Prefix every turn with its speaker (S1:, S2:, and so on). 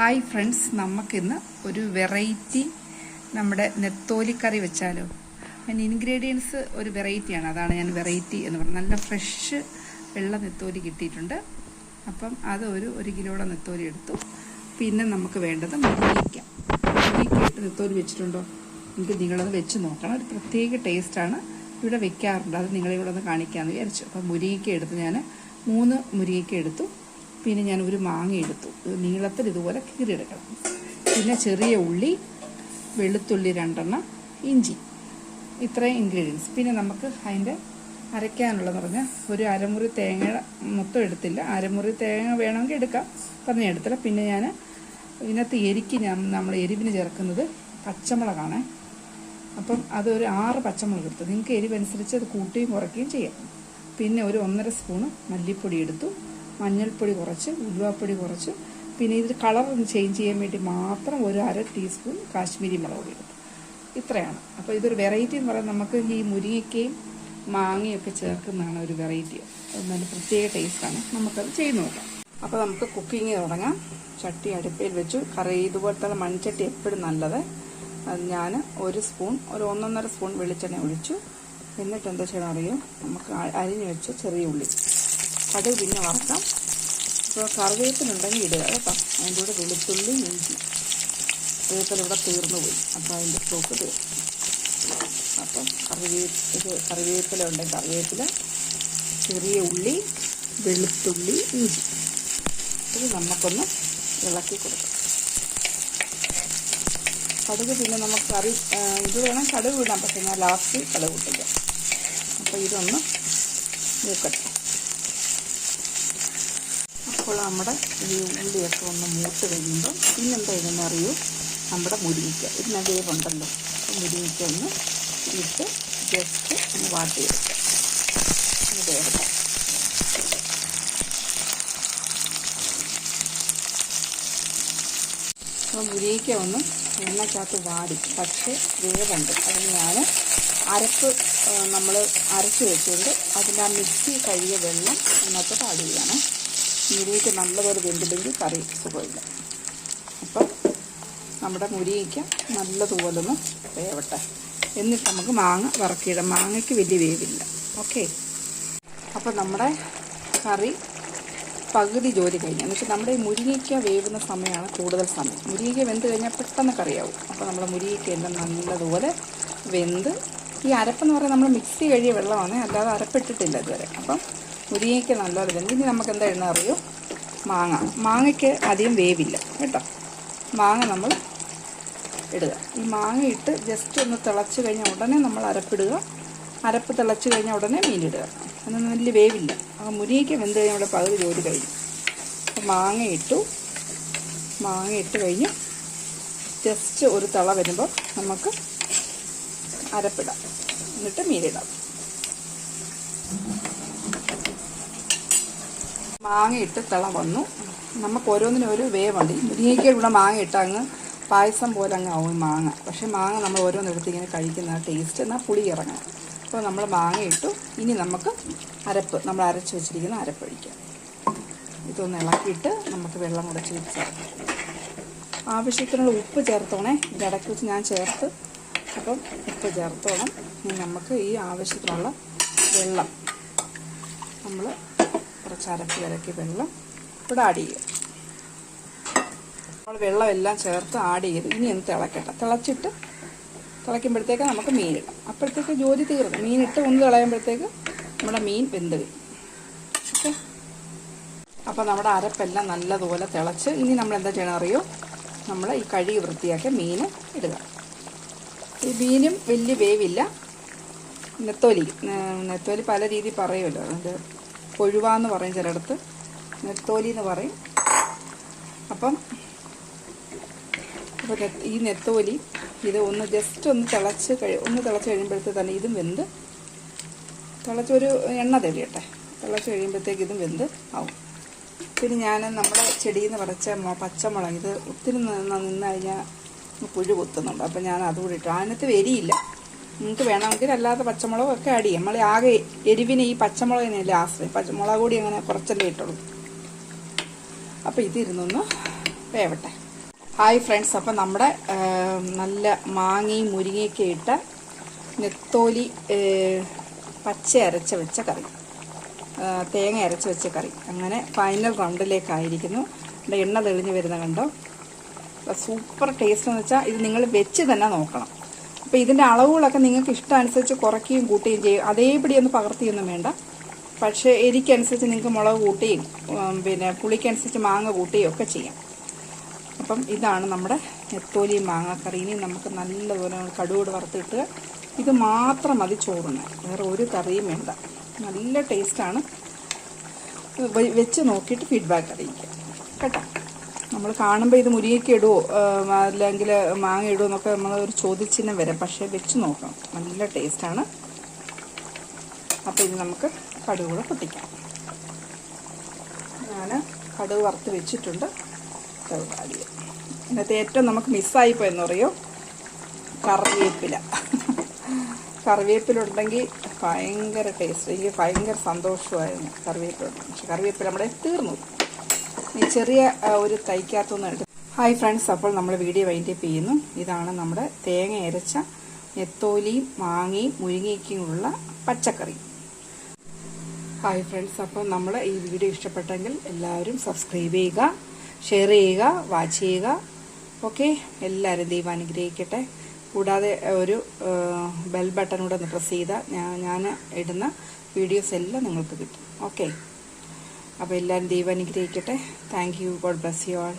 S1: Hi friends നമുക്കിന്ന് ഒരു variety നമ്മുടെ നെത്തോലിക്കറി വെച്ചാലോ. അതിന് ഇൻഗ്രീഡിയൻസ് ഒരു വെറൈറ്റിയാണ് അതാണ് ഞാൻ വെറൈറ്റി എന്ന് പറഞ്ഞത്. നല്ല ഫ്രഷ് വെള്ള നെത്തോലി കിട്ടിയിട്ടുണ്ട്. അപ്പം അത് ഒരു ഒരു കിലോയുടെ നെത്തോലി എടുത്തു. പിന്നെ നമുക്ക് വേണ്ടത് മുരിങ്ങയ്ക്ക ഇട്ട് നെത്തോലി വെച്ചിട്ടുണ്ടോ? എനിക്ക് നിങ്ങളത് വെച്ച് നോക്കണം. ഒരു പ്രത്യേക ടേസ്റ്റാണ് ഇവിടെ വെക്കാറുണ്ട്. അത് നിങ്ങളെ ഇവിടെ ഒന്ന് കാണിക്കാമെന്ന് വിചാരിച്ചു. അപ്പം മുരിങ്ങയ്ക്ക എടുത്ത് ഞാൻ മൂന്ന് മുരിങ്ങയ്ക്ക എടുത്തു. പിന്നെ ഞാൻ ഒരു മാങ്ങ എടുത്തു. നീളത്തിൽ ഇതുപോലെ കീറിയെടുക്കണം പിന്നെ ചെറിയ ഉള്ളി വെളുത്തുള്ളി രണ്ടെണ്ണം ഇഞ്ചി. ഇത്രയും ഇൻഗ്രീഡിയൻസ് പിന്നെ നമുക്ക് അതിന്റെ അരയ്ക്കാനുള്ളതെന്ന് പറഞ്ഞാൽ ഒരു അരമുറി തേങ്ങ മൊത്തം എടുത്തില്ല. അരമുറി തേങ്ങ വേണമെങ്കിൽ എടുക്കാം. പറഞ്ഞ എടുത്തില്ല. പിന്നെ ഞാൻ ഇതിനകത്ത് എരിക്ക് ഞാൻ നമ്മൾ എരിവിന് ചേർക്കുന്നത് പച്ചമുളകാണ്. അപ്പം അതൊരു ആറ് പച്ചമുളക് എടുത്തു. നിങ്ങൾക്ക് എരിവനുസരിച്ച് അത് കൂട്ടുകയും കുറയ്ക്കുകയും ചെയ്യാം. പിന്നെ ഒരു ഒന്നര സ്പൂണ് മല്ലിപ്പൊടി എടുത്തു. മഞ്ഞൾപ്പൊടി കുറച്ച് ഉലുവാപ്പൊടി കുറച്ച്. പിന്നെ ഇതിൽ കളർ ഒന്ന് ചേഞ്ച് ചെയ്യാൻ വേണ്ടി മാത്രം ഒരു അര ടീസ്പൂൺ കാശ്മീരി മുളക് പൊടി ഇത്രയാണ്. അപ്പോൾ ഇതൊരു വെറൈറ്റി എന്ന് പറയുന്നത് നമുക്ക് ഈ മുരിങ്ങയ്ക്കയും മാങ്ങയൊക്കെ ചേർക്കുന്നതാണ് ഒരു വെറൈറ്റി നല്ല പ്രത്യേക ടേസ്റ്റാണ് നമുക്കത് ചെയ്ത് നോക്കാം. അപ്പോൾ നമുക്ക് കുക്കിങ് തുടങ്ങാം. ചട്ടി അടുപ്പിൽ വെച്ചു. കറി ഇതുപോലത്തെ മൺചട്ടി എപ്പോഴും നല്ലത്. ഞാൻ ഒരു സ്പൂൺ ഒരു ഒന്നൊന്നര സ്പൂൺ വെളിച്ചെണ്ണ ഒഴിച്ചു. എന്നിട്ട് എന്താ ചെയ്യണം അറിയോ? നമുക്ക് അരിഞ്ഞു വെച്ച ചെറിയ ഉള്ളി. കടുക് പിന്നെ വറക്കാം. ഇപ്പോൾ കറിവേപ്പിനുണ്ടെങ്കിൽ ഇടുക കേട്ടോ. അതിന്റെ കൂടെ വെളുത്തുള്ളി ഇഞ്ചി. വേപ്പില ഇവിടെ തീർന്നു പോയി. അപ്പോൾ അതിന്റെ സ്റ്റോക്ക് തീർന്നു. അപ്പം കറിവേപ്പ് ഇത് കറിവേപ്പില ഉണ്ടെങ്കിൽ കറിവേപ്പില ചെറിയ ഉള്ളി വെളുത്തുള്ളി ഇഞ്ചി. ഇത് നമുക്കൊന്ന് ഇളക്കി കൊടുക്കാം. കടുക് പിന്നെ നമുക്ക് കറി ഇത് വേണം കടുക് ഇടാം പക്ഷേ ഞാൻ ലാസ്റ്റ് കടുക് ഇട്ടില്ല. അപ്പോൾ ഇതൊന്ന് മൂക്കട്ടെ. അപ്പോൾ നമ്മുടെ ഈ ഉള്ളിയൊക്കെ ഒന്ന് മൂത്ത് കഴിയുമ്പോൾ പിന്നെന്താ ഇതെന്ന് അറിയൂ? നമ്മുടെ മുരിങ്ങിക്ക ഇതിന് വേവുണ്ടല്ലോ അപ്പോൾ മുരിങ്ങിക്ക ഒന്ന് ഇട്ട് ജസ്റ്റ് ഒന്ന് വാട്ടിയെടുക്കുക വേവട്ടെ അപ്പോൾ മുരിങ്ങിക്ക ഒന്ന് എണ്ണയ്ക്കകത്ത് വാടി. പക്ഷേ വേവുണ്ട്. അതിന് ഞാൻ അരപ്പ് നമ്മൾ അരച്ച് വെച്ചുകൊണ്ട് അതിന്റെ ആ മിക്സി കഴുകിയ വെള്ളം ഇന്നത്തെ ആഡ് ചെയ്യണം നല്ലതൊരു വെന്തില്ലെങ്കിൽ കറി സുഖമില്ല. അപ്പം നമ്മുടെ മുരിക്ക് നല്ലതുപോലെ ഒന്ന് വേവട്ടെ. എന്നിട്ട് നമുക്ക് മാങ്ങ വറക്കിയിടാം മാങ്ങയ്ക്ക് വലിയ വേവില്ല. ഓക്കെ? അപ്പം നമ്മുടെ കറി പകുതി ജോലി കഴിഞ്ഞു. എന്ന് വെച്ചാൽ നമ്മുടെ ഈ മുരിങ്ങയ്ക്ക വേവുന്ന സമയമാണ് കൂടുതൽ സമയം. മുരിങ്ങയ്ക്ക വെന്ത് കഴിഞ്ഞാൽ പെട്ടെന്ന് കറിയാവും. അപ്പോൾ നമ്മുടെ മുരിങ്ങയ്ക്ക എല്ലാം നല്ലതുപോലെ വെന്ത് ഈ അരപ്പെന്ന് പറഞ്ഞാൽ നമ്മൾ മിക്സി കഴിയ വെള്ളമാണ്. അല്ലാതെ അരപ്പിട്ടിട്ടില്ല ഇതുവരെ. അപ്പം മുരിങ്ങയ്ക്ക നല്ലപോലെ വെന്ത് ഇനി നമുക്ക് എന്താ ഇടുന്ന അറിയോ? മാങ്ങ. മാങ്ങയ്ക്ക് അധികം വേവില്ല കേട്ടോ? മാങ്ങ നമ്മൾ ഇടുക. ഈ മാങ്ങ ഇട്ട് ജസ്റ്റ് ഒന്ന് തിളച്ച് കഴിഞ്ഞ ഉടനെ നമ്മൾ അരപ്പിടുക. അരപ്പ് തിളച്ച് കഴിഞ്ഞ ഉടനെ മീനിടുക. അതൊന്നും വലിയ വേവില്ല. അപ്പോൾ മുരിങ്ങയ്ക്ക് വെന്ത് കഴിഞ്ഞാൽ നമ്മുടെ പകുതി ജോലി കഴിഞ്ഞു. അപ്പോൾ മാങ്ങ ഇട്ടു. മാങ്ങ ഇട്ട് കഴിഞ്ഞ്. ജസ്റ്റ് ഒരു തിള വരുമ്പോൾ നമുക്ക് അരപ്പിടാം. എന്നിട്ട് മീനിടാം. മാങ്ങ ഇട്ട് തിള വന്നു. നമുക്ക് ഓരോന്നിനും ഒരു വേവുണ്ട്. ഈ മുരിങ്ങയ്ക്ക് കൂടെ മാങ്ങ ഇട്ട് അങ്ങ് പായസം പോലെ അങ്ങ് ആവും മാങ്ങ. പക്ഷേ മാങ്ങ നമ്മൾ ഓരോന്നെടുത്ത് ഇങ്ങനെ കഴിക്കുന്ന ടേസ്റ്റ് എന്നാൽ പുളി ഇറങ്ങണം. അപ്പോൾ നമ്മൾ മാങ്ങ ഇട്ടു ഇനി നമുക്ക് അരപ്പ് നമ്മൾ അരച്ച് വെച്ചിരിക്കുന്ന അരപ്പൊഴിക്കാം ഇതൊന്ന് ഇളക്കിയിട്ട് നമുക്ക് വെള്ളം കൂടെ ചേർത്ത് ആവശ്യത്തിനുള്ള ഉപ്പ് ചേർത്തോണേ. ഇത് ഇടയ്ക്ക് വെച്ച് ഞാൻ ചേർത്ത്. അപ്പം ഉപ്പ് ചേർത്തോണം. ഇനി നമുക്ക് ഈ ആവശ്യത്തിനുള്ള വെള്ളം നമ്മൾ കുറച്ച് ഇറക്കി വെള്ളം ഇവിടെ ആഡ് ചെയ്യുക. നമ്മൾ വെള്ളമെല്ലാം ചേർത്ത് ആഡ് ചെയ്ത് ഇനി ഒന്ന് തിളക്കട്ടെ. തിളച്ചിട്ട് തിളയ്ക്കുമ്പോഴത്തേക്ക് നമുക്ക് മീനിടാം അപ്പോഴത്തേക്ക് ജോലി തീർന്നു. മീനിട്ട് ഒന്ന് തിളയുമ്പോഴത്തേക്ക് നമ്മുടെ മീൻ വെന്ത് വരും. ഓക്കെ? അപ്പോൾ നമ്മുടെ അരപ്പെല്ലാം നല്ലതുപോലെ തിളച്ച് ഇനി നമ്മൾ എന്താ ചെയ്യണം അറിയോ? നമ്മൾ ഈ കഴുകി വൃത്തിയാക്കിയ മീൻ ഇടുക. ഈ മീനും വലിയ വേവില്ല. നെത്തോലി. നെത്തോലി പല രീതി പറയുമല്ലോ. അത് കൊഴുവാന്ന് പറയും ചിലയിടത്ത്. നെത്തോലി എന്ന് പറയും. അപ്പം ഈ നെത്തോലി ഇത് ഒന്ന് ജസ്റ്റ് ഒന്ന് തിളച്ച് കഴി ഒന്ന് തിളച്ച് കഴിയുമ്പോഴത്തേക്ക് തന്നെ ഇതും വെന്ത് തിളച്ചൊരു എണ്ണ തെളിയട്ടെ തിളച്ച് കഴിയുമ്പോഴത്തേക്ക് ഇതും വെന്ത് ആവും. പിന്നെ ഞാൻ നമ്മുടെ ചെടിയിൽ നിന്ന് പറിച്ച പച്ചമുളക് ഇത് ഒത്തിരി നിന്ന് കഴിഞ്ഞാൽ പുഴു കൊത്തുന്നുണ്ട് അപ്പം ഞാൻ അതുകൂടി ഇട്ടു. അതിനകത്ത് എരിയില്ല നിങ്ങൾക്ക് വേണമെങ്കിൽ അല്ലാതെ പച്ചമുളകും ഒക്കെ ആഡ് ചെയ്യാം. നമ്മൾ ആകെ എരിവിന് ഈ പച്ചമുളകിനല്ലേ ആശ്രയം പച്ചമുളക് കൂടി അങ്ങനെ കുറച്ചല്ലേ ഇട്ടുള്ളൂ. അപ്പോൾ ഇതിരുന്നൊന്ന് വേവട്ടെ. ഹായ് ഫ്രണ്ട്സ് അപ്പം നമ്മുടെ നല്ല മാങ്ങയും മുരിങ്ങയൊക്കെ ഇട്ട നെത്തോലി പച്ച അരച്ച് വെച്ച കറി. തേങ്ങ അരച്ച് വെച്ച കറി. അങ്ങനെ ഫൈനൽ റൗണ്ടിലേക്കായിരിക്കുന്നു എണ്ണ തെളിഞ്ഞ് വരുന്ന കണ്ടോ? സൂപ്പർ ടേസ്റ്റ് എന്ന് വെച്ചാൽ ഇത് നിങ്ങൾ വെച്ച് തന്നെ നോക്കണം. അപ്പോൾ ഇതിന്റെ അളവുകളൊക്കെ നിങ്ങൾക്ക് ഇഷ്ടമനുസരിച്ച് കുറയ്ക്കുകയും കൂട്ടുകയും ചെയ്യും. അതേപടി ഒന്ന് പകർത്തിയൊന്നും വേണ്ട. പക്ഷേ എരിക്കനുസരിച്ച് നിങ്ങൾക്ക് മുളക് കൂട്ടുകയും പിന്നെ പുളിക്കനുസരിച്ച് മാങ്ങ കൂട്ടുകയും ഒക്കെ ചെയ്യാം. അപ്പം ഇതാണ് നമ്മുടെ നെത്തോലി മാങ്ങാക്കറി ഇനി നമുക്ക് നല്ലതുപോലെ കടുകൂട് വറുത്തിട്ട് ഇത് മാത്രം മതി ചോറിന്. വേറെ ഒരു കറിയും വേണ്ട. നല്ല ടേസ്റ്റാണ് വെച്ച് നോക്കിയിട്ട് ഫീഡ്ബാക്ക് അറിയിക്കാം. കേട്ടോ? നമ്മൾ കാണുമ്പോൾ ഇത് മുരിങ്ങയ്ക്ക് ഇടുമോ അല്ലെങ്കിൽ മാങ്ങ ഇടുമോ എന്നൊക്കെ നമ്മൾ ഒരു ചോദ്യചിഹ്നം വരാം. പക്ഷേ വെച്ച് നോക്കണം. നല്ല ടേസ്റ്റാണ് അപ്പോൾ ഇത് നമുക്ക് കടുക് കൂടെ പൊട്ടിക്കാം. ഞാൻ കടുക് വറുത്ത് വെച്ചിട്ടുണ്ട്. ഇന്നത്തെ ഏറ്റവും നമുക്ക് മിസ്സായിപ്പോയെന്ന് പറയോ? കറിവേപ്പില. കറിവേപ്പില ഉണ്ടെങ്കിൽ ഭയങ്കര ടേസ്റ്റ് എനിക്ക് ഭയങ്കര സന്തോഷമായിരുന്നു കറിവേപ്പില. പക്ഷെ കറിവേപ്പില നമ്മുടെ തീർന്നു. ഈ ചെറിയ ഒരു തൈക്കകത്തുനിന്ന് എടുത്ത്. ഹായ് ഫ്രണ്ട്സ് അപ്പോൾ നമ്മൾ വീഡിയോ വൈൻഡപ്പ് ചെയ്യുന്നു. ഇതാണ് നമ്മുടെ തേങ്ങ അരച്ച നെത്തോലിയും മാങ്ങയും മുരിങ്ങയ്ക്കുമുള്ള പച്ചക്കറി. ഹായ് ഫ്രണ്ട്സ് അപ്പോൾ നമ്മൾ ഈ വീഡിയോ ഇഷ്ടപ്പെട്ടെങ്കിൽ എല്ലാവരും സബ്സ്ക്രൈബ് ചെയ്യുക ഷെയർ ചെയ്യുക വാച്ച് ചെയ്യുക. ഓക്കെ എല്ലാവരും ദൈവം അനുഗ്രഹിക്കട്ടെ. കൂടാതെ ഒരു ബെൽ ബട്ടൺ കൂടെ ഒന്ന് പ്രസ് ചെയ്താൽ ഞാൻ ഇടുന്ന വീഡിയോസ് എല്ലാം നിങ്ങൾക്ക് കിട്ടും. ഓക്കെ. അപ്പോൾ എല്ലാവരും ദൈവം അനുഗ്രഹിക്കട്ടെ. Thank you God bless you all